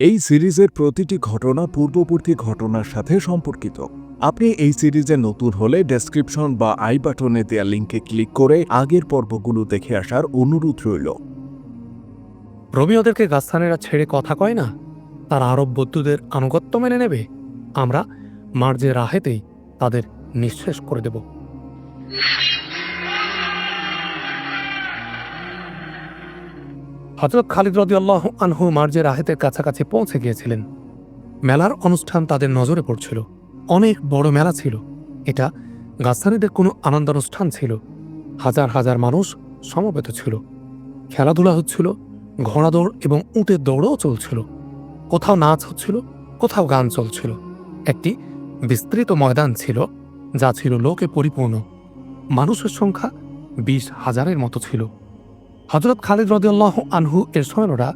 এই সিরিজের প্রতিটি ঘটনা পূর্ববর্তী ঘটনার সাথে সম্পর্কিত। আপনি এই সিরিজে নতুন হলে ডেসক্রিপশন বা আই বাটনে দেওয়া লিঙ্কে ক্লিক করে আগের পর্বগুলো দেখে আসার অনুরোধ রইল। রোমিওদেরকে গাস্তানেরা ছেড়ে কথা কয় না? তারা আরব বৌদ্ধদের আনুগত্য মেনে নেবে? আমরা মার্জে রাহেতেই তাদের নিঃশেষ করে দেব। হজরত খালিদ রদিয়াল্লাহ আনহু মার্জে রাহেতের কাছাকাছি পৌঁছে গিয়েছিলেন। মেলার অনুষ্ঠান তাদের নজরে পড়ছিল। অনেক বড় মেলা ছিল। এটা গাস্তানিদের কোনো আনন্দানুষ্ঠান ছিল। হাজার হাজার মানুষ সমবেত ছিল। খেলাধুলা হচ্ছিল ঘোড়া দৌড় এবং উটের দৌড়ও চলছিল। কোথাও নাচ হচ্ছিল, কোথাও গান চলছিল। একটি বিস্তৃত ময়দান ছিল, যা ছিল লোকে পরিপূর্ণ। মানুষের সংখ্যা বিশ হাজারের মতো ছিল। হজরত খালিদ রদিয়াল্লাহ আনহু এর সৈন্যরা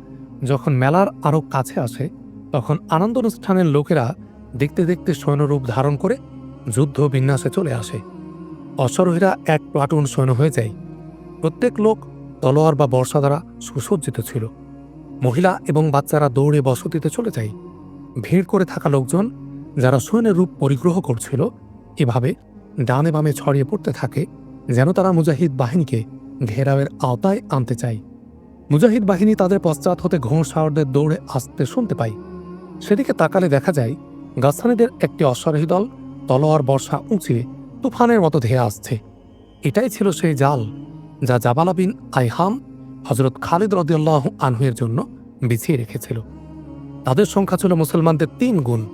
যখন মেলার আরও কাছে আসে, তখন আনন্দ অনুষ্ঠানের লোকেরা দেখতে দেখতে সৈন্যরূপ ধারণ করে যুদ্ধ বিন্যাসে চলে আসে। অশ্বারোহীরা এক প্লাটুন সৈন্য হয়ে যায়। প্রত্যেক লোক তলোয়ার বা বর্ষা দ্বারা সুসজ্জিত ছিল। মহিলা এবং বাচ্চারা দৌড়ে বসতিতে চলে যায়। ভিড় করে থাকা লোকজন যারা সৈন্যের রূপ পরিগ্রহ করছিল, এভাবে ডানে বামে ছড়িয়ে পড়তে থাকে যেন তারা মুজাহিদ বাহিনীকে ঘেরাওয়ের আওতায় আনতে চাই। মুজাহিদ বাহিনী তাদের পশ্চাৎ হতে ঘোড়সাওয়ারদের দৌড়ে আসতে শুনতে পাই সেদিকে তাকালে দেখা যায়, গাছানিদের একটি অশ্বারোহী দল তলোয়ার বর্ষা উঁচিয়ে তুফানের মতো ধেয়ে আসছে। এটাই ছিল সেই জাল, যা জাবালা বিন আইহাম হজরত খালিদ রদিয়াল্লাহ আনহুয়ের জন্য বিছিয়ে রেখেছিল। তাদের সংখ্যা ছিল মুসলমানদের তিন গুণ।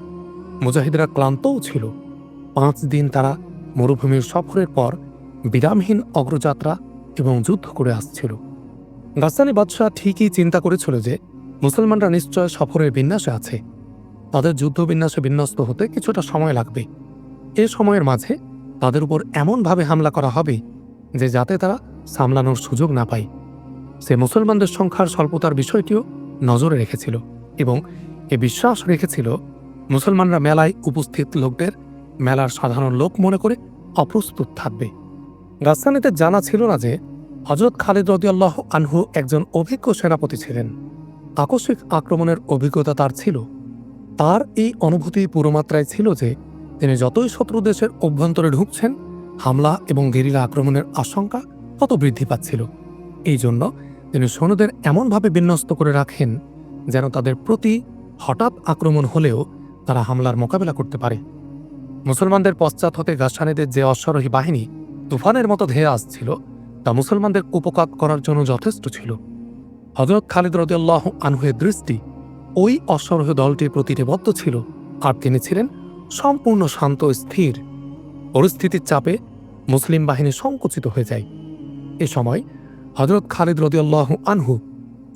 মুজাহিদরা ক্লান্তও ছিল। পাঁচ দিন তারা মরুভূমির সফরের পর বিরামহীন অগ্রযাত্রা এবং যুদ্ধ করে আসছিল। গাস্তানি বাদশাহ ঠিকই চিন্তা করেছিল যে, মুসলমানরা নিশ্চয় সফরের বিন্যাসে আছে। তাদের যুদ্ধ বিন্যাসে বিন্যস্ত হতে কিছুটা সময় লাগবে। এ সময়ের মাঝে তাদের উপর এমনভাবে হামলা করা হবে যে, যাতে তারা সামলানোর সুযোগ না পায়। সে মুসলমানদের সংখ্যার স্বল্পতার বিষয়টিও নজরে রেখেছিল এবং এ বিশ্বাস রেখেছিল মুসলমানরা মেলায় উপস্থিত লোকদের মেলার সাধারণ লোক মনে করে অপ্রস্তুত থাকবে। গাস্তানিতে জানা ছিল না যে হজরত খালিদ রদিয়াল্লাহ আনহু একজন অভিজ্ঞ সেনাপতি ছিলেন। আকস্মিক আক্রমণের অভিজ্ঞতা তার ছিল। তার এই অনুভূতি পুরোমাত্রায় ছিল যে, তিনি যতই শত্রু দেশের অভ্যন্তরে ঢুকছেন, হামলা এবং গেরিলা আক্রমণের আশঙ্কা তত বৃদ্ধি পাচ্ছিল। এই জন্য তিনি সৈন্যদের এমনভাবে বিন্যস্ত করে রাখেন যেন তাদের প্রতি হঠাৎ আক্রমণ হলেও তারা হামলার মোকাবেলা করতে পারে। মুসলমানদের পশ্চাৎ হতে গাছানিদের যে অশ্বারোহী বাহিনী তুফানের মতো ধেয়ে আসছিল তা মুসলমানদের উপকার করার জন্য যথেষ্ট ছিল। হজরত খালিদ রদিয়াল্লাহ আনহুয়ের দৃষ্টি ওই অশ্বারোহী দলটির প্রতি নিবদ্ধ ছিল আর তিনি ছিলেন সম্পূর্ণ শান্ত স্থির। পরিস্থিতির চাপে মুসলিম বাহিনী সংকুচিত হয়ে যায়। এ সময় হজরত খালিদ রদিয়াল্লাহ আনহু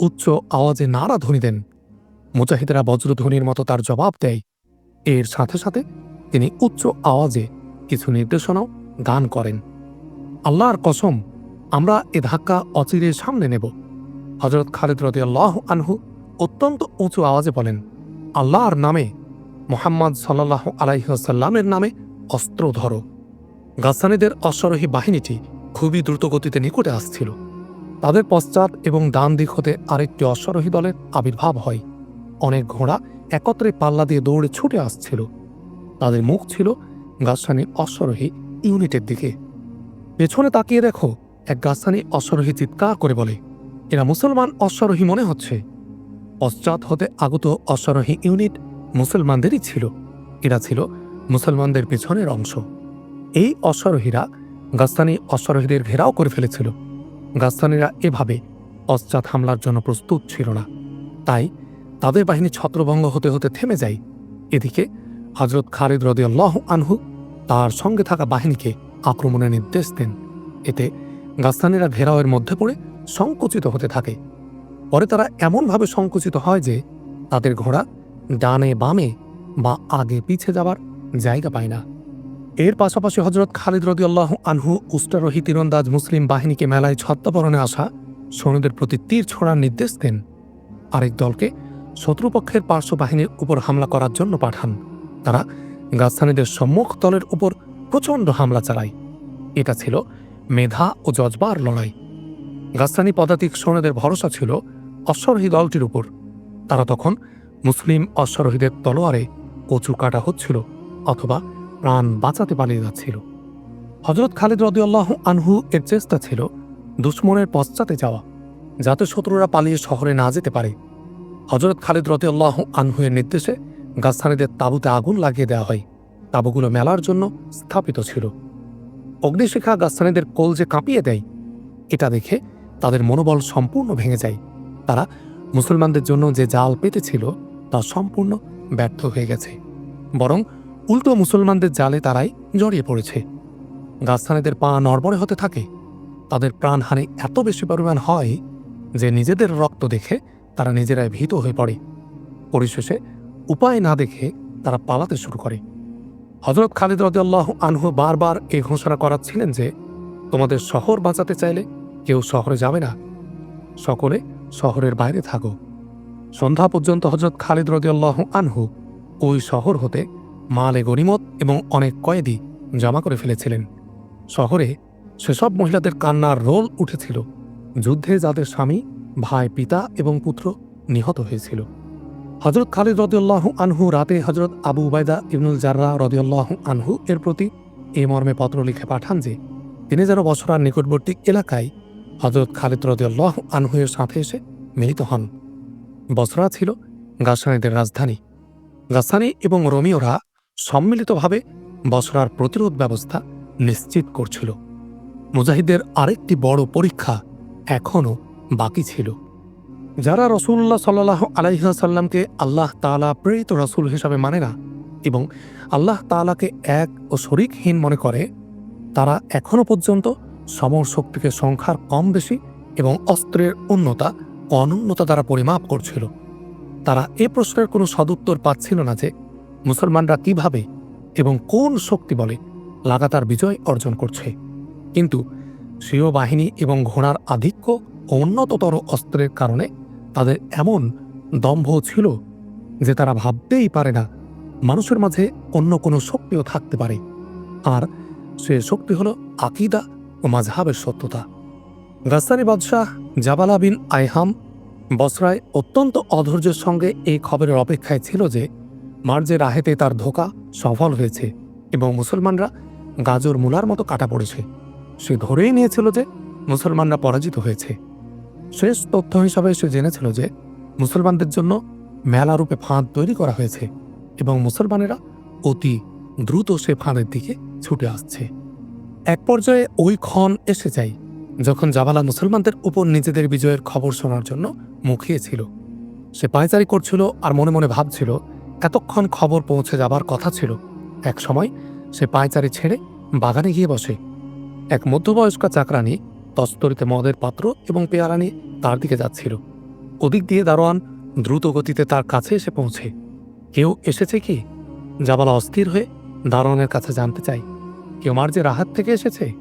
উচ্চ আওয়াজে নারা ধ্বনি দেন। মুজাহিদেরা বজ্রধ্বনির মতো তার জবাব দেয়। এর সাথে সাথে তিনি উচ্চ আওয়াজে কিছু নির্দেশনাও গান করেন। আল্লাহর কসম আমরা এ ধাক্কা অচিরে সামনে নেব। হজরত খালিদ রদিয়াল্লাহ আনহু অত্যন্ত উঁচু আওয়াজে বলেন, আল্লাহর নামে, মোহাম্মদ সাল্লাহ আলাইসাল্লামের নামে অস্ত্র ধরো। গাছানিদের অশ্বারোহী বাহিনীটি খুবই দ্রুতগতিতে নিকটে আসছিল। তাদের পশ্চাৎ এবং ডান দিক হতে আরেকটি অশ্বারোহী দলের আবির্ভাব হয়। অনেক ঘোড়া একত্রে পাল্লা দিয়ে দৌড়ে ছুটে আসছিল। তাদের মুখ ছিল গাছানি অশ্বারোহী ইউনিটের দিকে। পেছনে তাকিয়ে দেখো এক গাছানি অশ্বারোহী চিৎকার করে বলে, এরা মুসলমান অশ্বারোহী মনে হচ্ছে। পশ্চাৎ হতে আগত অশ্বারোহী ইউনিট মুসলমানদেরই ছিল। এরা ছিল মুসলমানদের পেছনের অংশ। এই অশ্বারোহীরা গাস্তানি অশ্বারোহীদের ঘেরাও করে ফেলেছিল। গাস্তানিরা এভাবে পশ্চাৎ হামলার জন্য প্রস্তুত ছিল না। তাই তাদের বাহিনী ছত্রভঙ্গ হতে হতে থেমে যায়। এদিকে হজরত খালিদ রদিয়াল্লাহ আনহু তার সঙ্গে থাকা বাহিনীকে আক্রমণের নির্দেশ দেন। এতে গাস্তানিরা ঘেরাওয়ের মধ্যে পড়ে সংকুচিত হতে থাকে। পরে তারা এমনভাবে সংকুচিত হয় যে তাদের ঘোড়া ডানে বামে বা আগে পিছে যাবার জায়গা পায় না। এর পাশাপাশি হজরত খালিদ রদিয়াল্লাহ আনহু উস্টারোহী তীরন্দাজ মুসলিম বাহিনীকে মেলায় ছত্তাবরণে আসা সৈন্যদের প্রতি তীর ছোড়ার নির্দেশ দেন। আরেক দলকে শত্রুপক্ষের পার্শ্ব বাহিনীর উপর হামলা করার জন্য পাঠান। তারা গাছানিদের সম্মুখ দলের উপর প্রচণ্ড হামলা চালায়। এটা ছিল মেধা ও জজবার লড়াই। গাছানি পদাতিক সৈন্যদের ভরসা ছিল অশ্বারোহী দলটির উপর। তারা তখন মুসলিম অশ্বারোহীদের তলোয়ারে কচু কাটা হচ্ছিল অথবা প্রাণ বাঁচাতে পালিয়ে যাচ্ছিল। হজরত খালিদ রদিউল্লাহ আনহু এর চেষ্টা ছিল দুশ্মনের পশ্চাতে যাওয়া, যাতে শত্রুরা পালিয়ে শহরে না যেতে পারে। হজরত খালিদ রদিউল্লাহ আনহু এর নির্দেশে গাছানীদের তাঁবুতে আগুন লাগিয়ে দেওয়া হয়। তাঁবুগুলো মেলার জন্য স্থাপিত ছিল। অগ্নিশিখা গাস্তানিদের কোল যে কাঁপিয়ে দেয়, এটা দেখে তাদের মনোবল সম্পূর্ণ ভেঙে যায়। তারা মুসলমানদের জন্য যে জাল পেতেছিল, তা সম্পূর্ণ ব্যর্থ হয়ে গেছে। বরং উল্টো মুসলমানদের জালে তারাই জড়িয়ে পড়েছে। গাছানীদের পা নড়বড়ে হতে থাকে। তাদের প্রাণহানি এত বেশি পরিমাণ হয় যে নিজেদের রক্ত দেখে তারা নিজেরাই ভীত হয়ে পড়ে। পরিশেষে উপায় না দেখে তারা পালাতে শুরু করে। হজরত খালিদ রদিয়াল্লাহ আনহু বারবার এ ঘোষণা করাচ্ছিলেন যে, তোমাদের শহর বাঁচাতে চাইলে কেউ শহরে যাবে না। সকলে শহরের বাইরে থাকো। সন্ধ্যা পর্যন্ত হজরত খালিদ রদিয়াল্লাহ আনহু ওই শহর হতে মালে গনিমত এবং অনেক কয়েদি জমা করে ফেলেছিলেন। শহরে সেসব মহিলাদের কান্নার রোল উঠেছিল। যুদ্ধে যাদের স্বামী, ভাই, পিতা এবং পুত্র নিহত হয়েছিল। হজরত খালিদ রদিউল্লাহ আনহু রাতে হজরত আবু উবায়দা ইবনুল জাররা রদিউল্লাহ আনহু এর প্রতি এই মর্মে পত্র লিখে পাঠান যে, তিনি যেন বছরার নিকটবর্তী এলাকায় হজরত খালিদ রদিউল্লাহ আনহু এর সাথে এসে মিলিত হন। বসরা ছিল গাছানীদের রাজধানী। গাছানি এবং রোমিওরা সম্মিলিতভাবে বসরার প্রতিরোধ ব্যবস্থা নিশ্চিত করছিল। মুজাহিদের আরেকটি বড় পরীক্ষা এখনও বাকি ছিল। যারা রসুল্লাহ সাল্লাহ আলাইসাল্লামকে আল্লাহ তালা প্রেরিত রসুল হিসাবে মানে না এবং আল্লাহ তালাকে এক ও শরিকহীন মনে করে, তারা এখনও পর্যন্ত সমর শক্তিকে সংখ্যার কম বেশি এবং অস্ত্রের উন্নতা অনুন্নতা দ্বারা পরিমাপ করছিল। তারা এ প্রশ্নের কোনো সদুত্তর পাচ্ছিল না যে মুসলমানরা কীভাবে এবং কোন শক্তি বলে লাগাতার বিজয় অর্জন করছে। কিন্তু স্বীয় বাহিনী এবং ঘোড়ার আধিক্য উন্নততর অস্ত্রের কারণে তাদের এমন দম্ভ ছিল যে তারা ভাবতেই পারে না মানুষের মাঝে অন্য কোনো শক্তিও থাকতে পারে। আর সে শক্তি হল আকিদা ও মাঝহাবের সত্যতা। গাস্তানি বাদশাহ জাবালা বিন আইহাম বসরায় অত্যন্ত অধৈর্যের সঙ্গে এই খবরের অপেক্ষায় ছিল যে মার্জে রাহেতে তার ধোকা সফল হয়েছে এবং মুসলমানরা গাজর মূলার মতো কাটা পড়েছে। সে ধরেই নিয়েছিল যে মুসলমানরা পরাজিত হয়েছে। শেষ তথ্য হিসাবে সে জেনেছিল যে মুসলমানদের জন্য মেলা রূপে ফাঁদ তৈরি করা হয়েছে এবং মুসলমানেরা অতি দ্রুত সে ফাঁদের দিকে ছুটে আসছে। এক পর্যায়ে ওই ক্ষণ এসে যায় যখন জাবালা মুসলমানদের উপর নিজেদের বিজয়ের খবর শোনার জন্য মুখিয়েছিল সে পায়চারি করছিল আর মনে মনে ভাবছিল, এতক্ষণ খবর পৌঁছে যাবার কথা ছিল। এক সময় সে পায়চারি ছেড়ে বাগানে গিয়ে বসে। এক মধ্যবয়স্ক চাকরানি তস্তরিতে মদের পাত্র এবং পেয়ারানি তার দিকে যাচ্ছিল। ওদিক দিয়ে দারোয়ান দ্রুত গতিতে তার কাছে এসে পৌঁছে। কেউ এসেছে কি? জাবালা অস্থির হয়ে দারোয়ানের কাছে জানতে চাই। কেউ মার যে রাহাত থেকে এসেছে?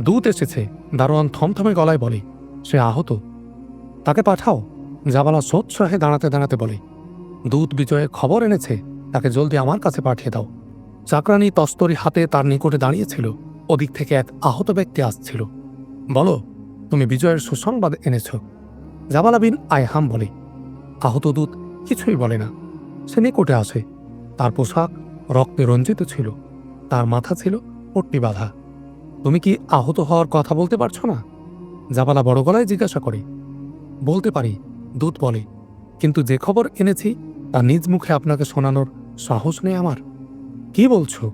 দূত এসেছে। দারোয়ান থমথমে গলায় বলে, সে আহত। তাকে পাঠাও। জাবালা সোৎসাহে দাঁড়াতে দাঁড়াতে বলে, দূত বিজয়ের খবর এনেছে, তাকে জলদি আমার কাছে পাঠিয়ে দাও। চাকরানি তস্তরি হাতে তার নিকটে দাঁড়িয়েছিল। ওদিক থেকে এক আহত ব্যক্তি আসছিল। বলো, তুমি বিজয়ের সুসংবাদ এনেছ। জাবালা বিন আয়হাম বলে। আহত দূত কিছুই বলে না। সে নিকটে আসে তার পোশাক রক্তে রঞ্জিত ছিল। তার মাথা ছিল পট্টি বাঁধা। তুমি কি আহত হওয়ার কথা বলতে পারছ না? জাবালা বড় গলায় জিজ্ঞাসা করে। বলতে পারি, দূত বলে। কিন্তু যে খবর এনেছি, তা নিজ মুখে আপনাকে শোনানোর সাহস নেই আমার। কি বলছো?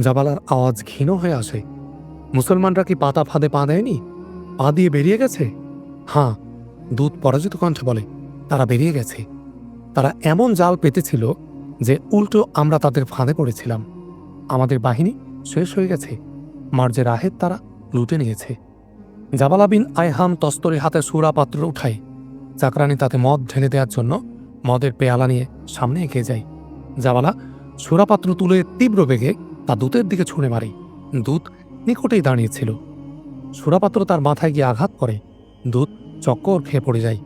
জাবালার আওয়াজ ক্ষীণ হয়ে আসে। মুসলমানরা কি পাতা ফাঁদে পা দেয়নি? পা দিয়ে বেরিয়ে গেছে? হ্যাঁ দূত পরাজিত কণ্ঠে বলে, তারা বেরিয়ে গেছে। তারা এমন জাল পেতেছিল যে উল্টো আমরা তাদের ফাঁদে পড়েছিলাম। আমাদের বাহিনী শেষ হয়ে গেছে। মার্জের রাহেদ তারা লুটে নিয়েছে। জাবালা বিন আয়হাম তস্তরি হাতে সুরা পাত্র উঠায়। চাকরানি তাতে মদ ঢেলে দেওয়ার জন্য মদের পেয়ালা নিয়ে সামনে এগিয়ে যায়। জাবালা সুরাপাত্র তুলে তীব্র বেগে তা দূতের দিকে ছুঁড়ে মারে। দূত নিকটেই দাঁড়িয়েছিল সুরাপাত্র তার মাথায় গিয়ে আঘাত করে। দুধ, চক্কর খেয়ে পড়ে যায়।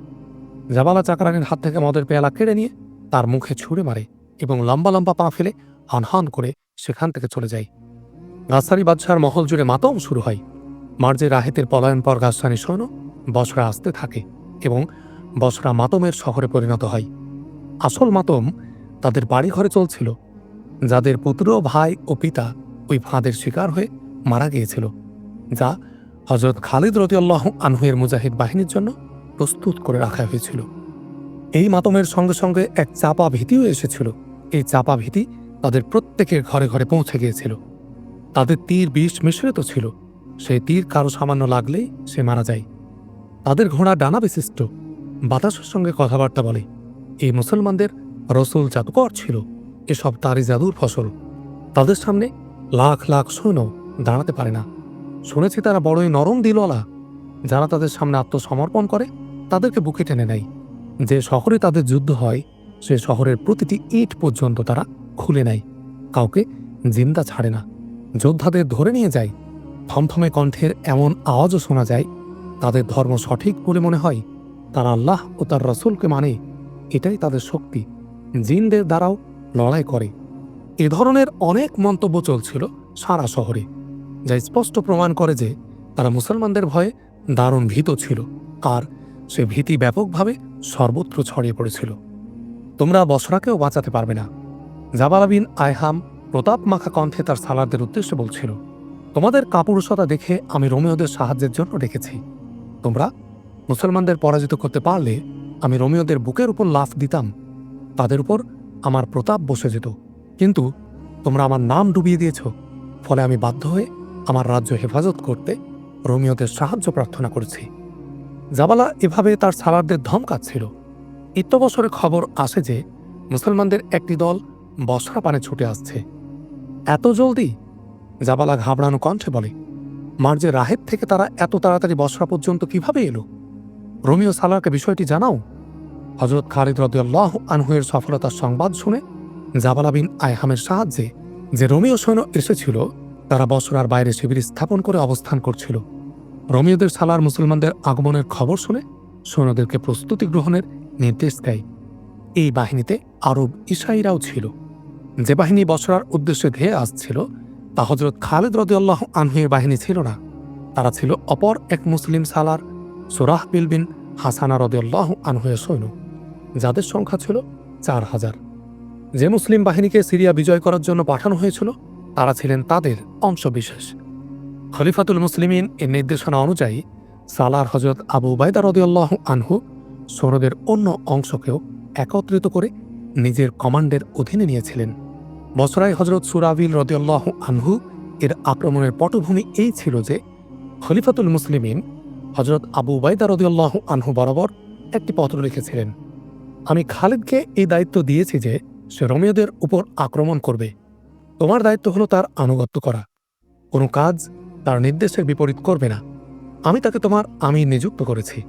জাবালা চাকরানির হাত থেকে মদের পেয়ালা কেড়ে নিয়ে তার মুখে ছুঁড়ে মারে এবং লম্বা লম্বা পা ফেলে হানহান করে সেখান থেকে চলে যায়। গাছারি বাদশার মহল জুড়ে মাতম শুরু হয়। মার্জে রাহেতের পলায়ন পর গাছানি সৈন্য বসরা আসতে থাকে এবং বসরা মাতমের শহরে পরিণত হয়। আসল মাতম তাদের বাড়িঘরে চলছিল। যাদের পুত্র, ভাই ও পিতা ওই ফাঁদের শিকার হয়ে মারা গিয়েছিল, যা হজরত খালিদ রদিয়াল্লাহ আনহুয়ের মুজাহিদ বাহিনীর জন্য প্রস্তুত করে রাখা হয়েছিল। এই মাতমের সঙ্গে সঙ্গে এক চাপা ভীতিও এসেছিল। এই চাপা ভীতি তাদের প্রত্যেকের ঘরে ঘরে পৌঁছে গিয়েছিল। তাদের তীর বিষ মিশ্রিত ছিল। সেই তীর কারও সামান্য লাগলেই সে মারা যায়। তাদের ঘোড়া ডানা বিশিষ্ট। বাতাসের সঙ্গে কথাবার্তা বলে। এই মুসলমানদের রসুল জাদুকর ছিল। এসব তারই জাদুর ফসল। তাদের সামনে লাখ লাখ সৈন্য দাঁড়াতে পারে না। শুনেছি তারা বড়ই নরম দিলওয়ালা। যারা তাদের সামনে আত্মসমর্পণ করে, তাদেরকে বুকে টেনে নেয়। যে শহরে তাদের যুদ্ধ হয়, সে শহরের প্রতিটি ইট পর্যন্ত তারা খুলে নেয়। কাউকে জিন্দা ছাড়ে না। যোদ্ধাদের ধরে নিয়ে যায়। থমথমে কণ্ঠের এমন আওয়াজও শোনা যায়। তাদের ধর্ম সঠিক বলে মনে হয়। তারা আল্লাহ ও তার রসুলকে মানে। এটাই তাদের শক্তি। জিনদের দ্বারাও লড়াই করে। এ ধরনের অনেক মন্তব্য চলছিল সারা শহরে। যা স্পষ্ট প্রমাণ করে যে তারা মুসলমানদের ভয়ে দারুণ ভীত ছিল আর সে ভীতি ব্যাপকভাবে সর্বত্র ছড়িয়ে পড়েছিল। তোমরা বসরাকেও বাঁচাতে পারবে না। জাবালাবিন আয়হাম প্রতাপ মাখা কণ্ঠে তার সালারদের উদ্দেশ্যে বলছিল, তোমাদের কাপুরুষতা দেখে আমি রোমিওদের সাহায্যের জন্য ডেকেছি। তোমরা মুসলমানদের পরাজিত করতে পারলে আমি রোমিওদের বুকের উপর লাফ দিতাম। তাদের উপর আমার প্রতাপ বসে যেত। কিন্তু তোমরা আমার নাম ডুবিয়ে দিয়েছ। ফলে আমি বাধ্য হয়ে আমার রাজ্য হেফাজত করতে রোমিওদের সাহায্য প্রার্থনা করেছি। জাবালা এভাবে তার সালারদের ধমকাচ্ছিল। ইত্যবসরে খবর আসে যে মুসলমানদের একটি দল বসরা পানে ছুটে আসছে। এত জলদি? জাবালা ঘাবড়ানো কণ্ঠে বলে মার্জে রাহেব থেকে তারা এত তাড়াতাড়ি বসরা পর্যন্ত কীভাবে এলো? রোমিও সালারকে বিষয়টি জানাও। হজরত খালিদ রদিয়াল্লাহ আনহুয়ের সফলতার সংবাদ শুনে জাবালা বিন আয়হামের সাহায্যে যে রোমিও সৈন্য এসেছিল তারা বসরার বাইরে শিবির স্থাপন করে অবস্থান করছিল। রোমিওদের সালার মুসলমানদের আগমনের খবর শুনে সৈন্যদেরকে প্রস্তুতি গ্রহণের নির্দেশ দেয়। এই বাহিনীতে আরব ইসাইরাও ছিল। যে বাহিনী বসরার উদ্দেশ্যে ধেয়ে আসছিল, তা হজরত খালেদ রদিয়াল্লাহ আনহুয়ের বাহিনী ছিল না। তারা ছিল অপর এক মুসলিম সালার, সোরাহ বিল বিন হাসানা রদিয়াল্লাহ আনহুয়ের সৈন্য, যাদের সংখ্যা ছিল চার হাজার। যে মুসলিম বাহিনীকে সিরিয়া বিজয় করার জন্য পাঠানো হয়েছিল তারা ছিলেন তাদের অংশবিশেষ। খলিফাতুল মুসলিমিন এর নির্দেশনা অনুযায়ী সালার হজরত আবু বাইদা রদিয়াল্লাহ আনহু সৌরদের অন্য অংশকেও একত্রিত করে নিজের কমান্ডের অধীনে নিয়েছিলেন। বসরায় হজরত সুরাবিল রদিয়াল্লাহ আনহু এর আক্রমণের পটভূমি এই ছিল যে খলিফাতুল মুসলিমিন হজরত আবু বাইদা রদিয়াল্লাহ আনহু বরাবর একটি পত্র লিখেছিলেন আমি খালিদকে এই দায়িত্ব দিয়েছি যে সে রোমিওদের উপর আক্রমণ করবে। তোমার দায়িত্ব হলো তার আনুগত্য করা। কোনো কাজ তার নির্দেশের বিপরীত করবে না। আমি তাকে তোমার আমি নিযুক্ত করেছি।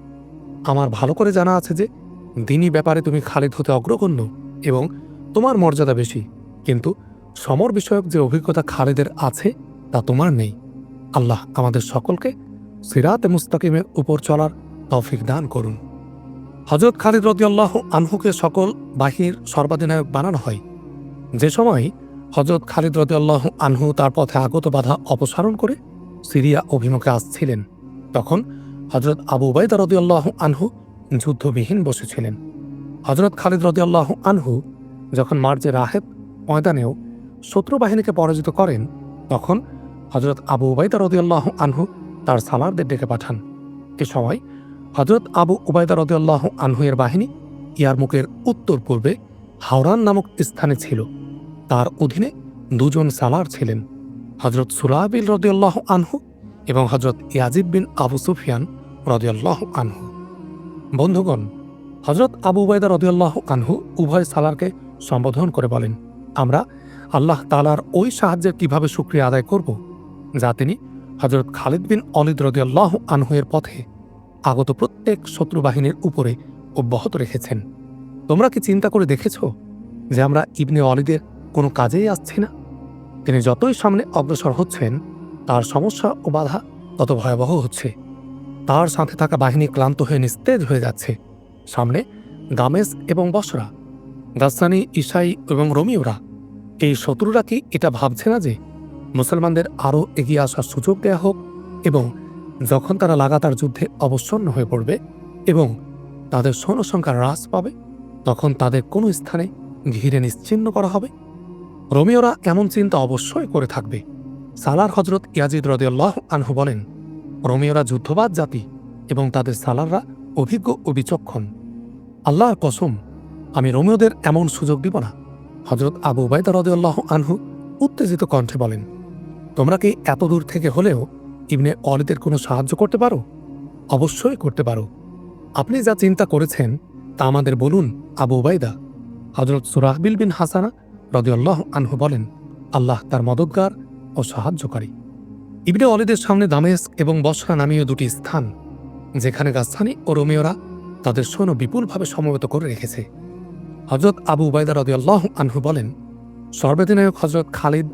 আমার ভালো করে জানা আছে যে দিনই ব্যাপারে তুমি খালিদ হতে অগ্রগণ্য এবং তোমার মর্যাদা বেশি। কিন্তু সমর বিষয়ক যে অভিজ্ঞতা খালিদের আছে, তা তোমার নেই। আল্লাহ আমাদের সকলকে সিরাতে মুস্তাকিমের উপর চলার তৌফিক দান করুন। হজরত খালিদ রদিয়াল্লাহ আনহুকে সকল বাহিনীর সর্বাধিনায়ক বানানো হয়। যে সময় হজরত খালিদ রদিয়াল্লাহ আনহু তার পথে আগত বাধা অপসারণ করে সিরিয়া অভিমুখে আসছিলেন। তখন হজরত আবু উবাইদা রদিয়াল্লাহ আনহু যুদ্ধবিহীন বসেছিলেন। হজরত খালিদ রদিয়াল্লাহ আনহু যখন মার্জে রাহেব ময়দানেও শত্রু বাহিনীকে পরাজিত করেন, তখন হজরত আবু উবাইদা রদিয়াল্লাহ আনহু তার সালারদের ডেকে পাঠান। এ সময় হজরত আবু উবাইদা রদিয়াল্লাহ আনহু এর বাহিনী ইয়ারমুকের উত্তর পূর্বে হাওরান নামক স্থানে ছিল। তার অধীনে দুজন সালার ছিলেন হজরত সুরাবিল রদিয়াল্লাহ আনহু এবং হজরত ইয়াজিদ বিন আবু সুফিয়ান রদিয়াল্লাহ আনহু। বন্ধুগণ হজরত আবু উবাইদা রদিয়াল্লাহ আনহু উভয় সালারকে সম্বোধন করে বলেন, আমরা আল্লাহ তালার ওই সাহায্যের কীভাবে সুক্রিয়া আদায় করব? যা তিনি হজরত খালিদ বিন অলিদ রদিয়াল্লাহ আনহু এর পথে আগত প্রত্যেক শত্রু বাহিনীর উপরে অব্যাহত রেখেছেন। তোমরা কি চিন্তা করে দেখেছ যে আমরা ইবনে অলিদের কোনো কাজেই আসছি না। তিনি যতই সামনে অগ্রসর হচ্ছেন, তার সমস্যা ও বাধা তত ভয়াবহ হচ্ছে। তার সাথে থাকা বাহিনী ক্লান্ত হয়ে নিস্তেজ হয়ে যাচ্ছে। সামনে গামেস এবং বসরা গাস্তানি ইসাই এবং রোমিওরা। এই শত্রুরা কি এটা ভাবছে না যে মুসলমানদের আরও এগিয়ে আসার সুযোগ দেয়া হোক এবং যখন তারা লাগাতার যুদ্ধে অবসন্ন হয়ে পড়বে এবং তাদের সৈন্য সংখ্যা হ্রাস পাবে, তখন তাদের কোনো স্থানে ঘিরে নিশ্চিন্ন করা হবে? রোমিওরা এমন চিন্তা অবশ্যই করে থাকবে। সালার হজরত ইয়াজিদ রদিয়াল্লাহ আনহু বলেন, রোমিওরা যুদ্ধবাদ জাতি এবং তাদের সালাররা অভিজ্ঞ ও বিচক্ষণ। আল্লাহর কসম, আমি রোমিওদের এমন সুযোগ দিব না। হজরত আবু বাইদা রদিয়াল্লাহ আনহু উত্তেজিত কণ্ঠে বলেন, তোমরা কি এত দূর থেকে হলেও ইবনে অলিদের কোনো সাহায্য করতে পারো? অবশ্যই করতে পারো। আপনি যা চিন্তা করেছেন তা আমাদের বলুন, আবু উবাইদা হজরত সুরাহবিল বিন হাসানা রদিয়াল্লাহ আনহু বলেন, আল্লাহ তার মদতগার ও সাহায্যকারী। ইবনে অলিদের সামনে দামেস্ক এবং বসরা নামীয় দুটি স্থান, যেখানে গাস্তানি ও রোমিওরা তাদের সৈন্য বিপুলভাবে সমবেত করে রেখেছে। হজরত আবু উবাইদা রদিয়াল্লাহ আনহু বলেন, সর্বাধিনায়ক হজরত খালিদ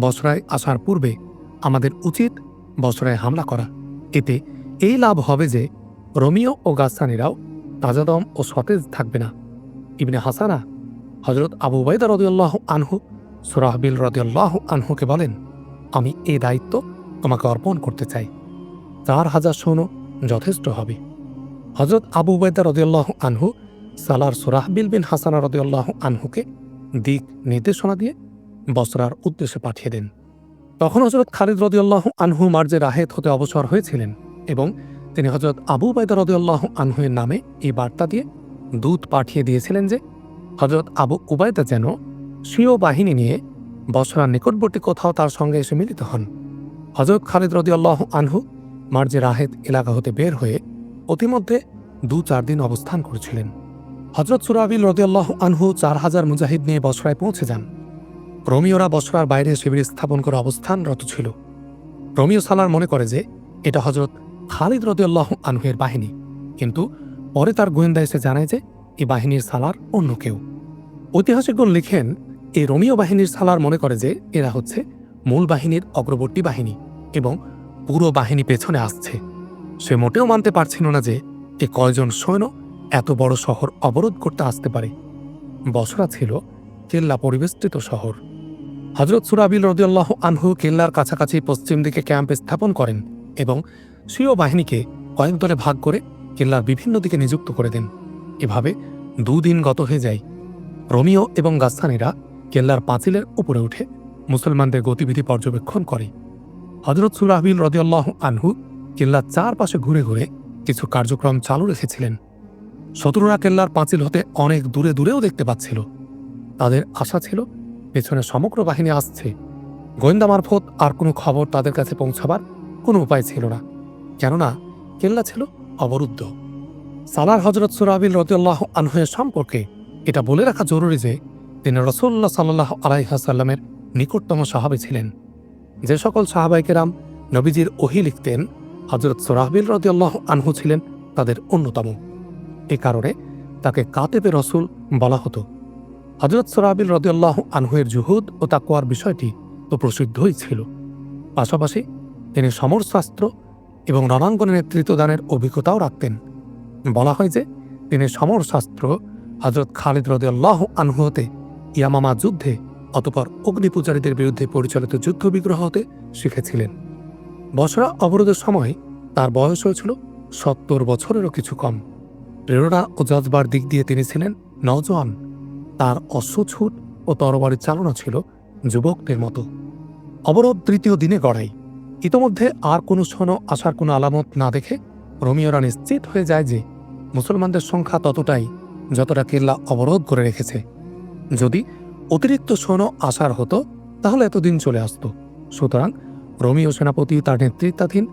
বসরায় আসার পূর্বে আমাদের উচিত বসরায় হামলা করা। এতে এই লাভ হবে যে রোমিও ও গাস্তানিরাও তাজাদম ও সতেজ থাকবে না। ইবনে হাসানা হজরত আবু উবাইদা রদিয়াল্লাহ আনহু সুরাহবিল রদিয়াল্লাহ আনহুকে বলেন, আমি এই দায়িত্ব তোমাকে অর্পণ করতে চাই। চার হাজার সৈন্য যথেষ্ট হবে। হজরত আবু উবাইদা রদিয়াল্লাহ আনহু সালার সুরাহবিল বিন হাসানা রদিয়াল্লাহ আনহুকে দিক নির্দেশনা দিয়ে বসরার উদ্দেশ্যে পাঠিয়ে দেন। তখন হজরত খালিদ রদিয়াল্লাহ আনহু মার্জে রাহেত হতে অবসর হয়েছিলেন এবং তিনি হজরত আবু বাইদা রদিয়াল্লাহ আনহুয়ের নামে এই বার্তা দিয়ে দূত পাঠিয়ে দিয়েছিলেন যে হজরত আবু উবায়দা যেন স্বীয় বাহিনী নিয়ে বসরার নিকটবর্তী কোথাও তার সঙ্গে এসে মিলিত হন। হজরত খালিদ রদিয়াল্লাহ আনহু মার্জে রাহেদ এলাকা হতে বের হয়ে অতিমধ্যে দু চার দিন অবস্থান করেছিলেন। হজরত সুরাবিল রদিয়াল্লাহ আনহু চার হাজার মুজাহিদ নিয়ে বসরায় পৌঁছে যান। রোমিওরা বসরার বাইরে শিবির স্থাপন করে অবস্থানরত ছিল। রোমিও সালার মনে করে যে এটা হজরত খালিদ রদিয়াল্লাহ আনহুয়ের বাহিনী। কিন্তু পরে তার গোয়েন্দা এসে জানায় যে এই বাহিনীর সালার অন্য কেউ। ঐতিহাসিকগণ লিখেন এই রোমিও বাহিনীর সালার মনে করে যে এরা হচ্ছে মূল বাহিনীর অগ্রবর্তী বাহিনী এবং পুরো বাহিনী পেছনে আসছে। সে মোটেও মানতে পারছিল না যে এ কয়জন সৈন্য এত বড় শহর অবরোধ করতে আসতে পারে। বসরা ছিল কেল্লা পরিবেষ্টিত শহর। হজরত সুরাবিল রদিয়াল্লাহ আনহু কেল্লার কাছাকাছি পশ্চিম দিকে ক্যাম্প স্থাপন করেন এবং স্বীয় বাহিনীকে কয়েক দলে ভাগ করে কেল্লার বিভিন্ন দিকে নিযুক্ত করে দেন। এভাবে দুদিন গত হয়ে যায়। রোমিও এবং গাস্তানিরা কেল্লার পাঁচিলের উপরে উঠে মুসলমানদের গতিবিধি পর্যবেক্ষণ করে। হজরত সুরাহবিল রদিয়াল্লাহ আনহু কেল্লার চারপাশে ঘুরে ঘুরে কিছু কার্যক্রম চালু রেখেছিলেন। শত্রুরা কেল্লার পাঁচিল হতে অনেক দূরে দূরেও দেখতে পাচ্ছিল। তাদের আশা ছিল পেছনে সমগ্র বাহিনী আসছে। গোয়েন্দা মারফত আর কোনো খবর তাদের কাছে পৌঁছাবার কোনো উপায় ছিল না। কেননা কেল্লা ছিল অবরুদ্ধ। সালার হজরত সুরাবিল রতুল্লাহ আনহুয়ের সম্পর্কে এটা বলে রাখা জরুরি যে, তিনি রসুল্লাহ সাল্লাহ আলাইহাসাল্লামের নিকটতম সাহাবে ছিলেন। যে সকল সাহাবাইকেরাম নবীজির ওহি লিখতেন হজরত সোরাহবিল রদিয়াল্লাহ আনহু ছিলেন তাদের অন্যতম। এ কারণে তাকে কাতেবে রসুল বলা হতো। হজরত সোরাহবিল রদিয়াল্লাহ আনহুয়ের জুহুদ ও তাকুয়ার বিষয়টি তো প্রসিদ্ধই ছিল। পাশাপাশি তিনি সমরশাস্ত্র এবং রণাঙ্গনে নেতৃত্বদানের অভিজ্ঞতাও রাখতেন। বলা হয় যে তিনি সমরশাস্ত্র হজরত খালিদ রদিয়াল্লাহ আনহু হতে ইয়ামামা যুদ্ধে অতপর অগ্নিপূজারীদের বিরুদ্ধে পরিচালিত যুদ্ধ বিগ্রহ হতে শিখেছিলেন। বছরা অবরোধের সময় তার বয়স হয়েছিল সত্তর বছরেরও কিছু কম। প্রেরণা ও জজবার দিক দিয়ে তিনি ছিলেন নজওয়ান তার অশ্বছুট ও তরবারি চালনা ছিল যুবকদের মতো। অবরোধ তৃতীয় দিনে গড়াই। ইতোমধ্যে আর কোনো সৈন্য আসার কোনো আলামত না দেখে রোমিওরা নিশ্চিত হয়ে যায় যে মুসলমানদের সংখ্যা ততটাই যতটা কেল্লা অবরোধ করে রেখেছে। যদি অতিরিক্ত সৈন্য আসার হতো, তাহলে এতদিন চলে আসত। সুতরাং রোমিও সেনাপতি তার নেতৃত্বাধীন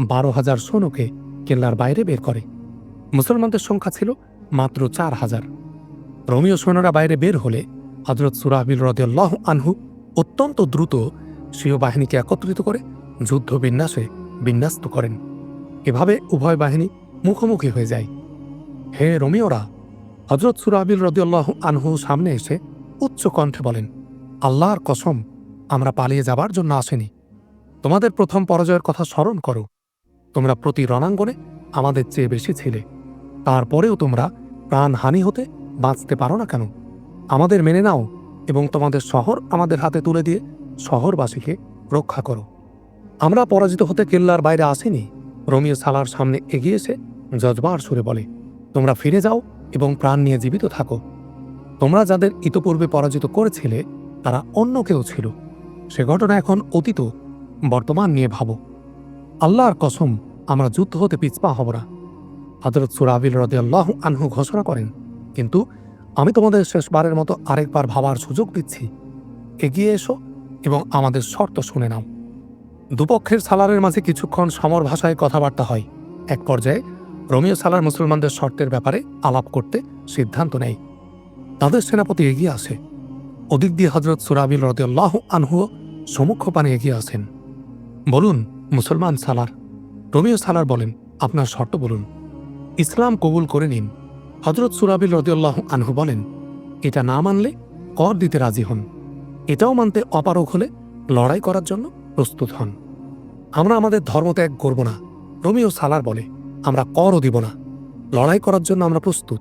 বারো হাজার সৈন্যকে কেল্লার বাইরে বের করে। মুসলমানদের সংখ্যা ছিল মাত্র চার হাজার। রোমিও সৈন্যরা বাইরে বের হলে হজরত সুরাহবিল রদিয়াল্লাহ আনহু অত্যন্ত দ্রুত স্বীয় বাহিনীকে একত্রিত করে যুদ্ধ বিন্যাসে বিন্যস্ত করেন। এভাবে উভয় বাহিনী মুখোমুখি হয়ে যায়। হে রোমিওরা হজরত সুরাবিল রদিয়াল্লাহ আনহু সামনে এসে উচ্চ কণ্ঠে বলেন, আল্লাহর কসম, আমরা পালিয়ে যাবার জন্য আসেনি। তোমাদের প্রথম পরাজয়ের কথা স্মরণ করো। তোমরা প্রতি রণাঙ্গনে আমাদের চেয়ে বেশি ছিলে। তারপরেও তোমরা প্রাণহানি হতে বাঁচতে পারো না কেন? আমাদের মেনে নাও এবং তোমাদের শহর আমাদের হাতে তুলে দিয়ে শহরবাসীকে রক্ষা করো। আমরা পরাজিত হতে কেল্লার বাইরে আসিনি। রোমিও সালার সামনে এগিয়ে এসে জজবার সুরে বলে, তোমরা ফিরে যাও এবং প্রাণ নিয়ে জীবিত থাকো। তোমরা যাদের ইতপূর্বে পরাজিত করেছিলে, তারা অন্য কেউ ছিল। সে ঘটনা এখন অতীত, বর্তমান নিয়ে ভাবো। আল্লাহর কসম, আমরা যুদ্ধ হতে পিছপা হব না। হজরত সুরাবিল রদে আল্লাহ আনহু ঘোষণা করেন, কিন্তু আমি তোমাদের শেষবারের মতো আরেকবার ভাবার সুযোগ দিচ্ছি। এগিয়ে এসো এবং আমাদের শর্ত শুনে নাও। দুপক্ষের সালারের মাঝে কিছুক্ষণ সমর ভাষায় কথাবার্তা হয়। এক পর্যায়ে রোমিও সালার মুসলমানদের শর্তের ব্যাপারে আলাপ করতে সিদ্ধান্ত নেয়। তাদের সেনাপতি এগিয়ে আসে। ওদিক দিয়ে হজরত সুরাবিল রদিয়াল্লাহ আনহু সমুখ পানে এগিয়ে আসেন। বলুন, মুসলমান সালার। রোমিও সালার বলেন, আপনার শর্ত বলুন। ইসলাম কবুল করে নিন। হজরত সুরাবিল রদিয়াল্লাহ আনহু বলেন, এটা না মানলে কর দিতে রাজি হন। এটাও মানতে অপারগ হলে লড়াই করার জন্য প্রস্তুত হন। আমরা আমাদের ধর্মত্যাগ করব না। রোমিও সালার বলে, আমরা করও দিব না। লড়াই করার জন্য আমরা প্রস্তুত।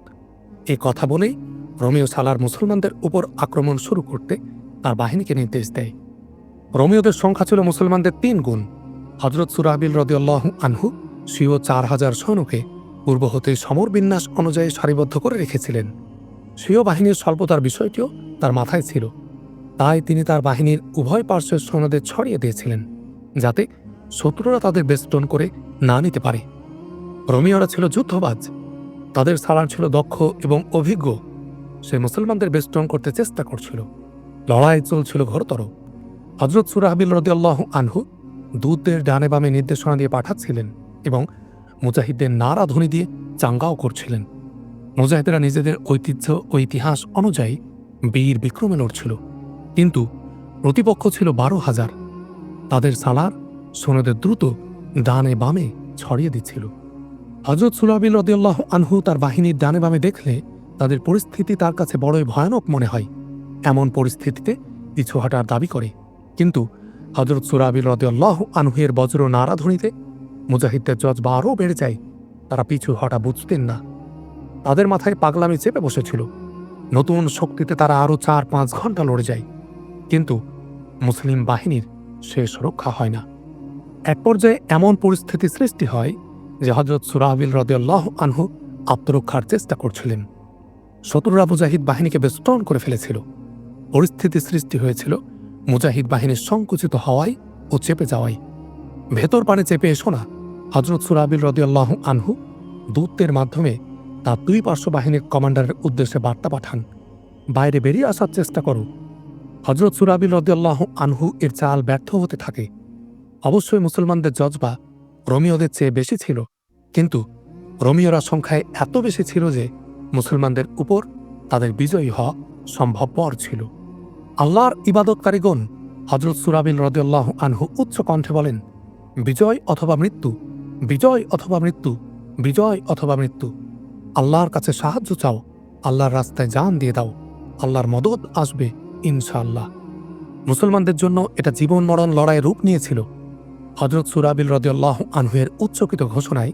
এই কথা বলেই রোমিও সালার মুসলমানদের উপর আক্রমণ শুরু করতে তার বাহিনীকে নির্দেশ দেয়। রোমিওদের সংখ্যা ছিল মুসলমানদের তিন গুণ। হজরত সুরাবিল রদিউল্লাহ আনহু সিও চার হাজার সৈন্যকে পূর্ব হতে সমর বিন্যাস অনুযায়ী সারিবদ্ধ করে রেখেছিলেন। স্বীয় বাহিনীর স্বল্পতার বিষয়টিও তার মাথায় ছিল। তাই তিনি তার বাহিনীর উভয় পার্শ্বের সৈন্যদের ছড়িয়ে দিয়েছিলেন, যাতে শত্রুরা তাদের বেষ্টন করে না নিতে পারে। রোমিওরা ছিল যুদ্ধবাজ। তাদের সালার ছিল দক্ষ এবং অভিজ্ঞ। সে মুসলমানদের বেষ্টন করতে চেষ্টা করছিল। লড়াই চলছিল ঘোরতর। হজরত সুরাহাবিল রদিয়াল্লাহ আনহু দূতদের ডানে বামে নির্দেশনা দিয়ে পাঠাচ্ছিলেন এবং মুজাহিদদের নারা ধ্বনি দিয়ে চাঙ্গাও করছিলেন। মুজাহিদেরা নিজেদের ঐতিহ্য ও ইতিহাস অনুযায়ী বীর বিক্রমে লড়ছিল। কিন্তু প্রতিপক্ষ ছিল বারো হাজার। তাদের সালার সোনাদের দ্রুত ডানে বামে ছড়িয়ে দিচ্ছিল। হজরত সুলাবিল রদিয়াল্লাহ আনহু তার বাহিনীর ডানে বামে দেখলে তাদের পরিস্থিতি তার কাছে বড়ই ভয়ানক মনে হয়। এমন পরিস্থিতিতে পিছু হাঁটার দাবি করে। কিন্তু হজরত সুরাবিল রদিয়াল্লাহ আনহুয়ের বজ্র নারাধ্বনিতে মুজাহিদদের জজবা আরও বেড়ে যায়। তারা পিছু হটা বুঝতেন না। তাদের মাথায় পাগলামি চেপে বসেছিল। নতুন শক্তিতে তারা আরও চার পাঁচ ঘণ্টা লড়ে যায়। কিন্তু মুসলিম বাহিনীর শেষ রক্ষা হয় না। এক পর্যায়ে এমন পরিস্থিতি সৃষ্টি হয় যে হজরত সুরাবিল রদিয়াল্লাহ আনহু আত্মরক্ষার চেষ্টা করছিলেন। শত্রুরা মুজাহিদ বাহিনীকে বেষ্টন করে ফেলেছিল। পরিস্থিতি সৃষ্টি হয়েছিল মুজাহিদ বাহিনীর সংকুচিত হওয়ায় ও চেপে যাওয়ায়। ভেতর পানে চেপে এসো না হজরত সুরাবিল রদিয়াল্লাহ আনহু। দূতদের মাধ্যমে তার দুই পার্শ্ব বাহিনীর কমান্ডারের উদ্দেশ্যে বার্তা পাঠান। বাইরে বেরিয়ে আসার চেষ্টা করো। হজরত সুরাবিল রদিয়াল্লাহ আনহু এর চাল ব্যর্থ হতে থাকে। অবশ্যই মুসলমানদের জজবা রোমিওদের চেয়ে বেশি ছিল, কিন্তু রোমিওরা সংখ্যায় এত বেশি ছিল যে মুসলমানদের উপর তাদের বিজয়ী হওয়া সম্ভবপর ছিল। আল্লাহর ইবাদতকারীগণ হজরত সুরাবিল রদিয়াল্লাহ আনহু উচ্চ কণ্ঠে বলেন, বিজয় অথবা মৃত্যু, বিজয় অথবা মৃত্যু, বিজয় অথবা মৃত্যু। আল্লাহর কাছে সাহায্য চাও, আল্লাহর রাস্তায় যান দিয়ে দাও, আল্লাহর মদত আসবে ইনশাআল্লাহ। মুসলমানদের জন্য এটা জীবন মরণ লড়াই রূপ নিয়েছিল। হজরত সুরাবিল রদিয়াল্লাহ আনহুয়ের উচ্চকিত ঘোষণায়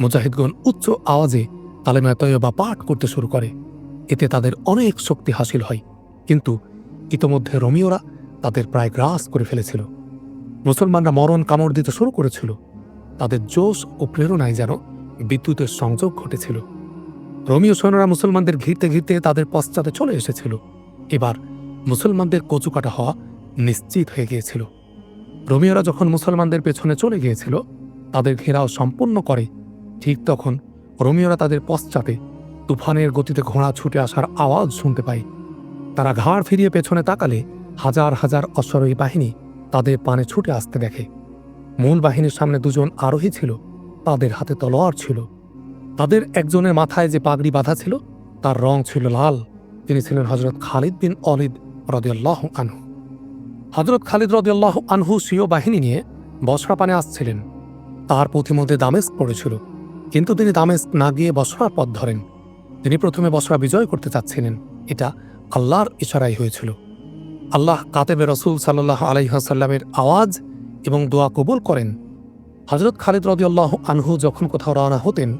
মুজাহিদগণ উচ্চ আওয়াজে তালেমায় তৈবা পাঠ করতে শুরু করে। এতে তাদের অনেক শক্তি হাসিল হয়। কিন্তু ইতোমধ্যে রোমিওরা তাদের প্রায় গ্রাস করে ফেলেছিল। মুসলমানরা মরণ কামড় দিতে শুরু করেছিল। তাদের জোশ ও প্রেরণায় যেন বিদ্যুতের সংযোগ ঘটেছিল। রোমিও সৈন্যরা মুসলমানদের ঘিরতে ঘিরতে তাদের পশ্চাতে চলে এসেছিল। এবার মুসলমানদের কচুকাটা হওয়া নিশ্চিত হয়ে গিয়েছিল। রোমিওরা যখন মুসলমানদের পেছনে চলে গিয়েছিল, তাদের ঘেরাও সম্পূর্ণ করে। ঠিক তখন রোমিওরা তাদের পশ্চাতে তুফানের গতিতে ঘোড়া ছুটে আসার আওয়াজ শুনতে পায়। তারা ঘাড় ফিরিয়ে পেছনে তাকালে হাজার হাজার অশ্বরোহী বাহিনী তাদের পানে ছুটে আসতে দেখে। মূল বাহিনীর সামনে দুজন আরোহী ছিল, তাদের হাতে তলোয়ার ছিল। তাদের একজনের মাথায় যে পাগড়ি বাঁধা ছিল, তার রং ছিল লাল। তিনি ছিলেন হজরত খালিদ বিন অলিদ রদিয়াল্লাহ আনহু। হজরত খালিদ রদিয়াল্লাহ আনহু স্বীয় বাহিনী নিয়ে বসরা পানে আসছিলেন। তার পথিমধ্যে দামেস্ক পড়েছিল, কিন্তু তিনি দামেস্ক না গিয়ে বসরার পথ ধরেন। তিনি প্রথমে বসরা বিজয় করতে চাচ্ছিলেন, এটা আল্লাহর ইশারাই হয়েছিল। আল্লাহ কাতেবে রসুল সাল্লাহ আলাইহাসাল্লামের আওয়াজ এবং দোয়া কবুল করেন। হজরত খালিদ রদিয়াল্লাহ আনহু যখন কোথাও রওনা হতেন,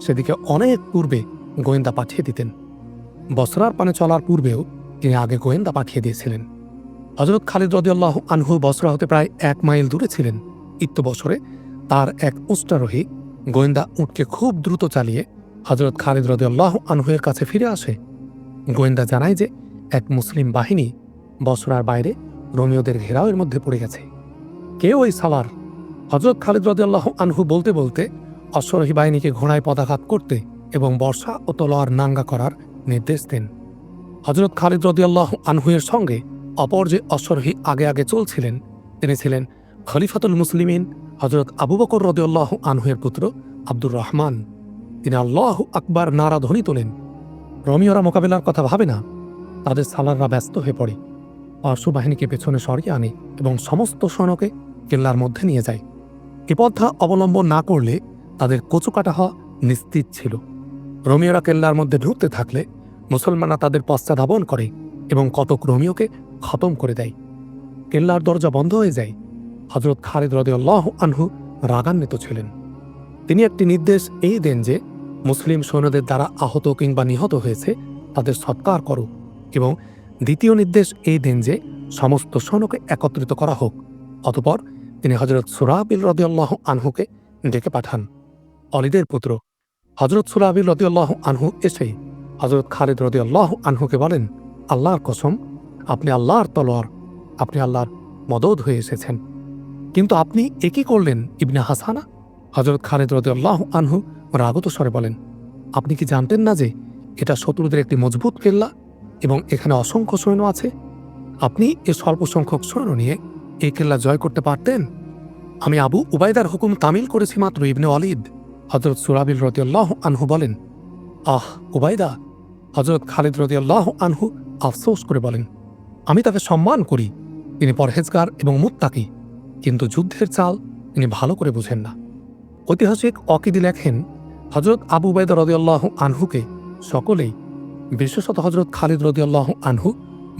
সেদিকে অনেক পূর্বে গোয়েন্দা পাঠিয়ে দিতেন। বসরার পানে চলার পূর্বেও তিনি আগে গোয়েন্দা পাঠিয়ে দিয়েছিলেন। হজরত খালিদ রদিয়াল্লাহ আনহু বসরা হতে প্রায় এক মাইল দূরে ছিলেন। ইত্য বছরে তার এক উষ্টারোহী গোয়েন্দা উটকে খুব দ্রুত চালিয়ে হজরত খালিদ রদিয়াল্লাহ আনহুয়ের কাছে ফিরে আসে। গোয়েন্দা জানায় যে এক মুসলিম বাহিনী বসরার বাইরে রোমিওদের ঘেরাওয়ের মধ্যে পড়ে গেছে। কে ওই সালার হজরত খালিদ রদিয়াল্লাহ আনহু বলতে বলতে অশ্বরোহী বাহিনীকে ঘোড়ায় পদাঘাত করতে এবং বর্ষা ও তলোয়ার নাঙ্গা করার নির্দেশ দেন। হজরত খালিদ রদিয়াল্লাহ আনহুয়ের সঙ্গে অপর যে অশ্বরোহী আগে আগে চলছিলেন, তিনি ছিলেন খলিফাতুল মুসলিমিন হজরত আবু বকর রদিয়াল্লাহ আনহুয়ের পুত্র আব্দুর রহমান। তিনি আল্লাহ আকবার নারা ধ্বনি তোলেন। রমিওরা মোকাবেলার কথা ভাবে না, তাদের সালাররা ব্যস্ত হয়ে পড়ে। বাহিনীকে পেছনে সরিয়ে আনে এবং সমস্ত সৈন্যকে কেল্লার মধ্যে নিয়ে যায়। এ পন্থা অবলম্বন না করলে তাদের কচুকাটা হওয়া নিশ্চিত ছিল। রোমিওরা কেল্লার মধ্যে ঢুকতে থাকলে মুসলমানরা তাদের পশ্চাধাবন করে এবং কতক রোমিওকে খতম করে দেয়। কেল্লার দরজা বন্ধ হয়ে যায়। হজরত খালিদ রদেউল্লাহ আনহু রাগান্বিত ছিলেন। তিনি একটি নির্দেশ এই দেন যে, মুসলিম সৈন্যদের দ্বারা আহত কিংবা নিহত হয়েছে তাদের সৎকার করো এবং দ্বিতীয় নির্দেশ এই দেন যে, সমস্ত সৈন্যকে একত্রিত করা হোক। অতপর তিনি হজরত সুরাবিল রদিয়াল্লাহ আনহুকে ডেকে পাঠান। অলিদের পুত্র হজরত সুরাবিল রদিয়াল্লাহ আনহু এসে হজরত খালিদ রদিয়াল্লাহ আনহুকে বলেন, আল্লাহর কসম, আপনি আল্লাহর তলোয়ার, আপনি আল্লাহর মদদ হয়ে এসেছেন। কিন্তু আপনি একই করলেন, ইবনে হাসানা? হজরত খালিদ রদিয়াল্লাহ আনহু রাগত স্বরে বলেন, আপনি কি জানতেন না যে এটা শত্রুদের একটি মজবুত কেল্লা এবং এখানে অসংখ্য সৈন্য আছে? আপনি এ স্বল্প সংখ্যক সৈন্য নিয়ে এই কেল্লা জয় করতে পারতেন? আমি আবু উবায়দার হুকুম তামিল করেছি মাত্র ইবনে অলিদ হজরত সুরাবিল রদিয়াল্লাহ আনহু বলেন আহ উবায়দা হজরত খালিদ রদিয়াল্লাহ আনহু আফসোস করে বলেন, আমি তাকে সম্মান করি। তিনি পরহেজগার এবং মুত্তাকি, কিন্তু যুদ্ধের চাল তিনি ভালো করে বুঝেন না। ঐতিহাসিক অকিদি লেখেন হজরত আবু উবায়দা রদিয়াল্লাহ আনহুকে সকলেই, বিশেষত হজরত খালিদ রদিয়াল্লাহ আনহু,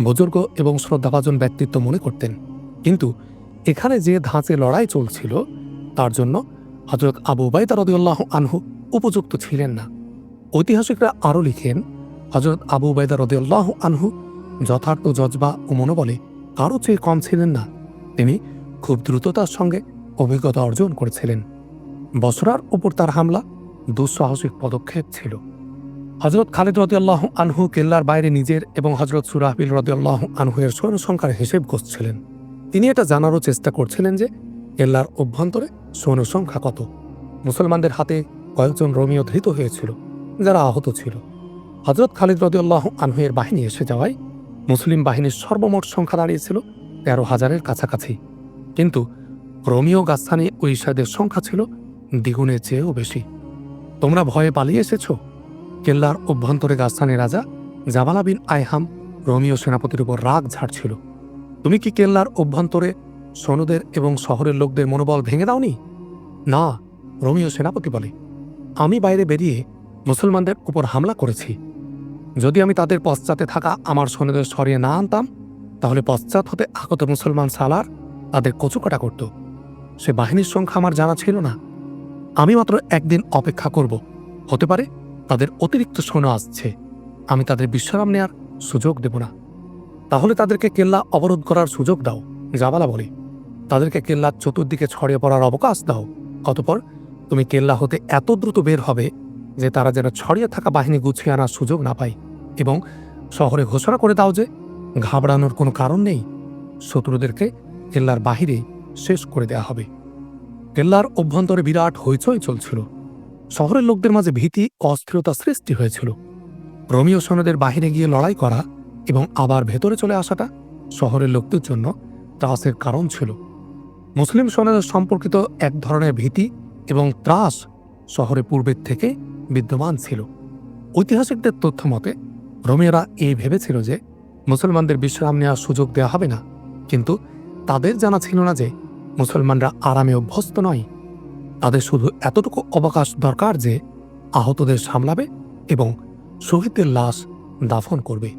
বুজুর্গ এবং শ্রদ্ধাভাজন ব্যক্তিত্ব মনে করতেন। কিন্তু এখানে যে ধাঁচে লড়াই চলছিল, তার জন্য হজরত আবু উবায়দা রদিউল্লাহ আনহু উপযুক্ত ছিলেন না। ঐতিহাসিকরা আরও লিখেন হজরত আবু উবায়দা রদিউল্লাহ আনহু, যথার্থ জজবা ও মনোবলে কারও চেয়ে কম ছিলেন না। তিনি খুব দ্রুততার সঙ্গে অভিজ্ঞতা অর্জন করেছিলেন। বসরার উপর তার হামলা দুঃসাহসিক পদক্ষেপ ছিল। হজরত খালিদ রদিয়াল্লাহ আনহু কেল্লার বাইরে নিজের এবং হজরত সুরাহবিল রদিয়াল্লাহ আনহুয়ের সৈন্য সংখ্যার হিসেব করছিলেন তিনি এটা জানারও চেষ্টা করছিলেন যে কেল্লার অভ্যন্তরে সৈন্য সংখ্যা কত। মুসলমানদের হাতে কয়েকজন রোমিও ধৃত হয়েছিল। যারা আহত ছিল। হজরত খালিদ রদিউল্লাহ আনহুয়ের বাহিনী এসে যাওয়ায় মুসলিম বাহিনীর সর্বমোট সংখ্যা দাঁড়িয়েছিল তেরো হাজারের কাছাকাছি। কিন্তু রোমিও গাস্তানি ইসাদের সংখ্যা ছিল দ্বিগুণের চেয়েও বেশি। তোমরা ভয়ে পালিয়ে এসেছ? কেল্লার অভ্যন্তরে গাস্তানি রাজা জাবালা বিন আয়হাম রোমিও সেনাপতির উপর রাগ ঝাড়ছিল। তুমি কি কেল্লার অভ্যন্তরে সৈন্যদের এবং শহরের লোকদের মনোবল ভেঙে দাওনি? না, রোমিও সেনাপতি বলে, আমি বাইরে বেরিয়ে মুসলমানদের উপর হামলা করেছি। যদি আমি তাদের পশ্চাতে থাকা আমার সৈন্যদের সরিয়ে না আনতাম, তাহলে পশ্চাৎ হতে আগত মুসলমান সালার তাদের কচুকাটা করত। সে বাহিনীর সংখ্যা আমার জানা ছিল না। আমি মাত্র একদিন অপেক্ষা করব। হতে পারে তাদের অতিরিক্ত সৈন্য আসছে। আমি তাদের বিশ্রাম নেয়ার সুযোগ দেব না। তাহলে তাদেরকে কেল্লা অবরোধ করার সুযোগ দাও, জাবালা বলে। তাদেরকে কেল্লার চতুর্দিকে ছড়িয়ে পড়ার অবকাশ দাও। অতপর তুমি কেল্লা হতে এত দ্রুত বের হবে যে তারা যেন ছড়িয়ে থাকা বাহিনী গুছিয়ে আনার সুযোগ না পায় এবং শহরে ঘোষণা করে দাও যে ঘাবড়ানোর কোনো কারণ নেই। শত্রুদেরকে কেল্লার বাহিরে শেষ করে দেয়া হবে। কেল্লার অভ্যন্তরে বিরাট হইচই চলছিল। শহরের লোকদের মাঝে ভীতি, অস্থিরতা সৃষ্টি হয়েছিল। রোমিও সৈন্যদের বাহিরে গিয়ে লড়াই করা এবং আবার ভেতরে চলে আসাটা শহরের লোকদের জন্য ত্রাসের কারণ ছিল। মুসলিম সৈন্যদের সম্পর্কিত এক ধরনের ভীতি এবং ত্রাস শহরে পূর্বের থেকে বিদ্যমান ছিল। ঐতিহাসিকদের তথ্য মতে রোমিয়ারা এই ভেবেছিল যে মুসলমানদের বিশ্রাম নেওয়ার সুযোগ দেওয়া হবে না। কিন্তু তাদের জানা ছিল না যে মুসলমানরা আরামে অভ্যস্ত নয়। তাদের শুধু এতটুকু অবকাশ দরকার যে আহতদের সামলাবে এবং শহীদদের লাশ দাফন করবে।